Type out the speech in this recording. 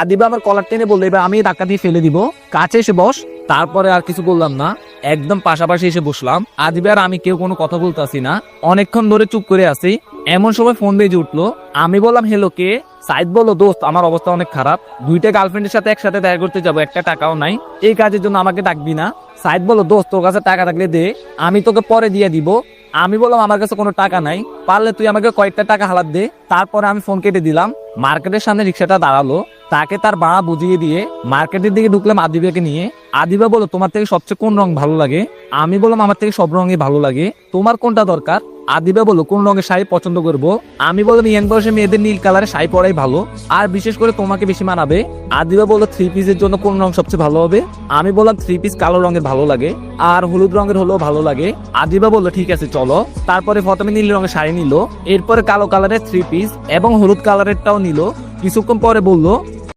আদিবা আমার কলার টেনে বলল, এবার আমি ধাক্কা দিয়ে ফেলে দিব। কাছে এসে বস। তারপরে আর কিছু বললাম না। একদম পাশাপাশি এসে বসলাম। আদিবা আর আমি কেউ কোনো কথা বলতেছি না। অনেকক্ষণ ধরে চুপ করে আছি। এমন সময় ফোন বেজে উঠল। আমি বললাম হেলো কে? সাইদ বলল, দোস্ত, আমার অবস্থা অনেক খারাপ। দুইটা গার্লফ্রেন্ডের সাথে একসাথে দেখা করতে যাব। একটা টাকাও নাই। এই কাজের জন্য আমাকে ডাকবি না? সাইদ বলল, দোস্ত, তোর কাছে টাকা থাকলে দে। আমি তোকে পরে দিয়ে দিব। আমি বললাম, আমার কাছে কোনো টাকা নাই। পারলে তুই আমাকে কয়েকটা টাকা হালাত দে। তারপরে আমি ফোন কেটে দিলাম। মার্কেটের সামনে রিক্সাটা দাঁড়াল। তাকে তার ভাড়া বুঝিয়ে দিয়ে মার্কেটের দিকে ঢুকলাম আদিবাকে নিয়ে। আদিবা বলো, তোমার থেকে সবচেয়ে কোন রং ভালো লাগে? আমি বললাম, আমার থেকে সব রঙই ভালো লাগে। তোমার কোনটা দরকার? আদিবা বলো, কোন রঙের শাড়ি পছন্দ করব? আমি বললাম ইয়াং বয়সে মেয়েদের নীল কালারের শাড়ি পরাই ভালো, আর বিশেষ করে তোমাকে বেশি মানাবে। আদিবা বলল থ্রি পিসের জন্য কোন রং সবচেয়ে ভালো হবে? আমি বললাম থ্রি পিস কালো রঙের ভালো লাগে, আর হলুদ রঙের হলেও ভালো লাগে। আদিবা বলল, ঠিক আছে, চলো। তারপরে প্রথমে নীল রঙের শাড়ি নিল, এরপরে কালো কালারের থ্রি পিস এবং হলুদ কালারেরটাও নিল। কিছুক্ষণ পরে বলল